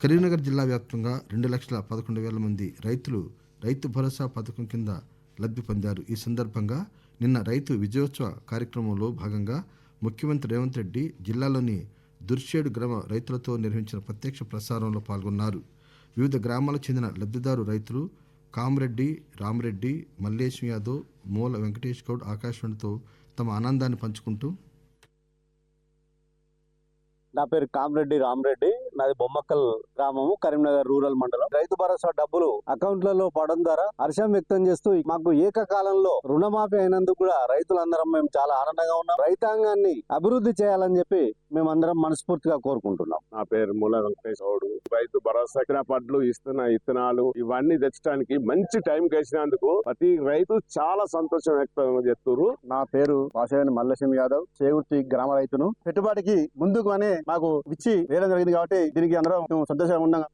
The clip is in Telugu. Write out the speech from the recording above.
కరీంనగర్ జిల్లా వ్యాప్తంగా రెండు లక్షల పదకొండు వేల మంది రైతులు రైతు భరోసా పథకం కింద లబ్ది పొందారు. ఈ సందర్భంగా నిన్న రైతు విజయోత్సవ కార్యక్రమంలో భాగంగా ముఖ్యమంత్రి రేవంత్ రెడ్డి జిల్లాలోని దుర్షేడు గ్రామ రైతులతో నిర్వహించిన ప్రత్యక్ష ప్రసారంలో పాల్గొన్నారు. వివిధ గ్రామాలకు చెందిన లబ్దిదారు రైతులు కామరెడ్డి రామరెడ్డి మల్లేశం యాదవ్ మూల వెంకటేష్ గౌడ్ ఆకాశవాణితో తమ ఆనందాన్ని పంచుకుంటూ నా పేరు కామరెడ్డి రామరెడ్డి. నాది బొమ్మక్కల్ గ్రామము కరీంనగర్ రూరల్ మండలం. రైతు భరోసా డబ్బులు అకౌంట్లలో పడడం ద్వారా హర్షం వ్యక్తం చేస్తూ మాకు ఏకకాలంలో రుణమాఫీ అయినందుకు కూడా రైతులందరం మేము చాలా ఆనందంగా ఉన్నాం. రైతాంగాన్ని అభివృద్ధి చేయాలని చెప్పి మేమందరం మనస్ఫూర్తిగా కోరుకుంటున్నాం. నా పేరు మూల వెంకటేష్ గౌడ్. రైతు భరోసా పడ్లు ఇస్తున్న ఇత్తనాలు ఇవన్నీ తెచ్చడానికి మంచి టైం కేసినందుకు ప్రతి రైతు చాలా సంతోషం వ్యక్తం చేస్తున్నారు నా పేరు వాసవేని మల్లసింహ యాదవ్. చేగుర్తి గ్రామ రైతును. పెట్టుబడికి ముందుకు అనే మాకు ఇచ్చి వేయడం జరిగింది కాబట్టి దీనికి అందరం సంతోషంగా ఉన్నాం